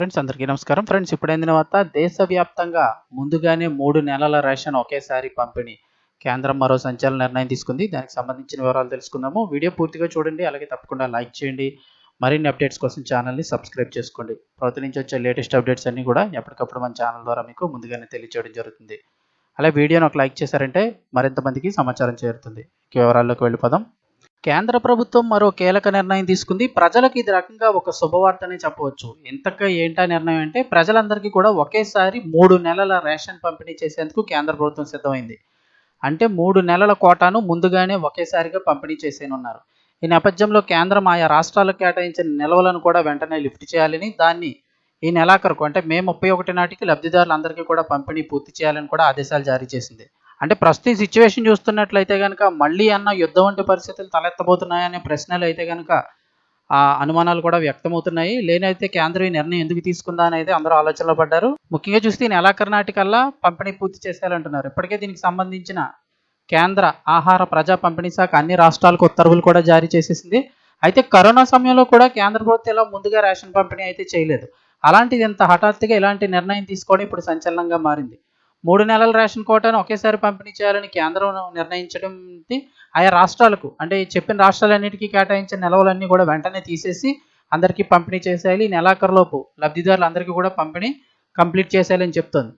Friends అందరికీ నమస్కారం. Friends ఇప్పుడైన తర్వాత దేశవ్యాప్తంగా ముందుగానే మూడు నెలల రేషన్ ఒకేసారి పంపిణీ. కేంద్రం మరో సంచలన నిర్ణయం తీసుకుంది. దానికి సంబంధించిన వివరాలు తెలుసుకుందాము. వీడియో పూర్తిగా చూడండి. అలాగే తప్పకుండా లైక్ చేయండి. మరిన్ని అప్డేట్స్ కోసం ఛానల్ని సబ్స్క్రైబ్ చేసుకోండి. ప్రతి నుంచి వచ్చే లేటెస్ట్ అప్డేట్స్ అన్నీ కూడా ఎప్పటికప్పుడు మన ఛానల్ ద్వారా మీకు ముందుగానే తెలియచేయడం జరుగుతుంది. అలాగే వీడియోని ఒక లైక్ చేశారంటే మరింత మందికి సమాచారం చేరుతుంది. వివరాల్లోకి వెళ్ళిపోదాం. కేంద్ర ప్రభుత్వం మరో కీలక నిర్ణయం తీసుకుంది. ప్రజలకు ఇది రకంగా ఒక శుభవార్తనే చెప్పవచ్చు. ఇంతక ఏంటా నిర్ణయం అంటే ప్రజలందరికీ కూడా ఒకేసారి మూడు నెలల రేషన్ పంపిణీ చేసేందుకు కేంద్ర ప్రభుత్వం సిద్ధమైంది. అంటే మూడు నెలల కోటాను ముందుగానే ఒకేసారిగా పంపిణీ చేసేనున్నారు ఈ నేపథ్యంలో కేంద్రం ఆయా రాష్ట్రాలకు కేటాయించిన నిల్వలను కూడా వెంటనే లిఫ్ట్ చేయాలని దాన్ని ఈ నెలాఖరుకు అంటే మే ముప్పై ఒకటి నాటికి లబ్ధిదారులందరికీ కూడా పంపిణీ పూర్తి చేయాలని కూడా ఆదేశాలు జారీ చేసింది. అంటే ప్రస్తుతం సిచ్యువేషన్ చూస్తున్నట్లయితే కనుక మళ్ళీ అన్న యుద్ధం వంటి పరిస్థితులు తలెత్తబోతున్నాయనే ప్రశ్నలు అయితే కనుక ఆ అనుమానాలు కూడా వ్యక్తమవుతున్నాయి. లేనైతే కేంద్రం ఈ నిర్ణయం ఎందుకు తీసుకుందా అని అయితే అందరూ ఆలోచనలో పడ్డారు. ముఖ్యంగా చూస్తే ఈ నెలాఖరు నాటికల్లా పంపిణీ పూర్తి చేసేయాలంటున్నారు. ఇప్పటికే దీనికి సంబంధించిన కేంద్ర ఆహార ప్రజా పంపిణీ శాఖ అన్ని రాష్ట్రాలకు ఉత్తర్వులు కూడా జారీ చేసేసింది. అయితే కరోనా సమయంలో కూడా కేంద్ర ప్రభుత్వం ఇలా ముందుగా రేషన్ పంపిణీ అయితే చేయలేదు. అలాంటిది ఇంత హఠాత్తుగా ఇలాంటి నిర్ణయం తీసుకోవడం ఇప్పుడు సంచలనంగా మారింది. మూడు నెలల రేషన్ కోటాను ఒకేసారి పంపిణీ చేయాలని కేంద్రం నిర్ణయించడం ఆయా రాష్ట్రాలకు అంటే చెప్పిన రాష్ట్రాలన్నిటికీ కేటాయించిన నిలవలన్నీ కూడా వెంటనే తీసేసి అందరికీ పంపిణీ చేసేయాలి. ఈ నెలాఖరులోపు లబ్ధిదారులందరికీ కూడా పంపిణీ కంప్లీట్ చేసేయాలని చెప్తుంది.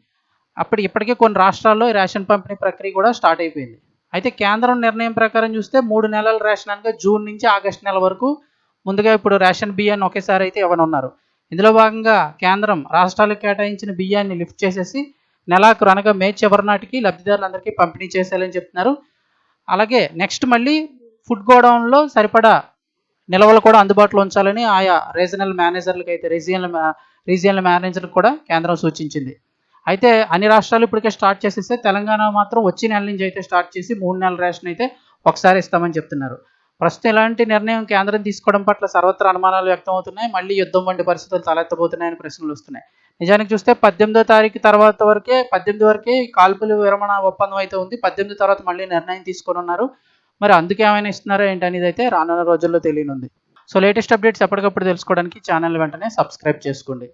అప్పుడు ఇప్పటికే కొన్ని రాష్ట్రాల్లో రేషన్ పంపిణీ ప్రక్రియ కూడా స్టార్ట్ అయిపోయింది. అయితే కేంద్రం నిర్ణయం ప్రకారం చూస్తే మూడు నెలల రేషన్ అనగా జూన్ నుంచి ఆగస్టు నెల వరకు ముందుగా ఇప్పుడు రేషన్ బియ్యాన్ని ఒకేసారి అయితే ఇవ్వనున్నారు. ఇందులో భాగంగా కేంద్రం రాష్ట్రాలకు కేటాయించిన బియ్యాన్ని లిఫ్ట్ చేసేసి నెలాఖరు అనగా మే చివరి నాటికి లబ్ధిదారులందరికీ పంపిణీ చేసేయాలని చెప్తున్నారు. అలాగే నెక్స్ట్ మళ్ళీ ఫుడ్ గోడౌన్లో సరిపడా నిల్వలు కూడా అందుబాటులో ఉంచాలని ఆయా రీజనల్ మేనేజర్లకు అయితే రీజియనల్ రీజియనల్ మేనేజర్లకు కూడా కేంద్రం సూచించింది. అయితే అన్ని రాష్ట్రాలు ఇప్పటికే స్టార్ట్ చేసేస్తే తెలంగాణ మాత్రం వచ్చే నెల నుంచి అయితే స్టార్ట్ చేసి మూడు నెలల రేషన్ అయితే ఒకసారి ఇస్తామని చెప్తున్నారు. ప్రస్తుతం ఇలాంటి నిర్ణయం కేంద్రం తీసుకోవడం పట్ల సర్వత్ర అనుమానాలు వ్యక్తమవుతున్నాయి. మళ్ళీ యుద్ధం వంటి పరిస్థితులు తలెత్తబోతున్నాయని ప్రశ్నలు వస్తున్నాయి. నిజానికి చూస్తే పద్దెనిమిదో తారీఖు తర్వాత వరకే పద్దెనిమిది వరకే కాల్పులు విరమణ ఒప్పందం అయితే ఉంది. పద్దెనిమిది తర్వాత మళ్ళీ నిర్ణయం తీసుకొని ఉన్నారు. మరి అందుకే ఏమైనా ఇస్తున్నారో ఏంటనేది అయితే రానున్న రోజుల్లో తెలియనుంది. సో లేటెస్ట్ అప్డేట్స్ ఎప్పటికప్పుడు తెలుసుకోవడానికి ఛానల్ వెంటనే సబ్స్క్రైబ్ చేసుకోండి.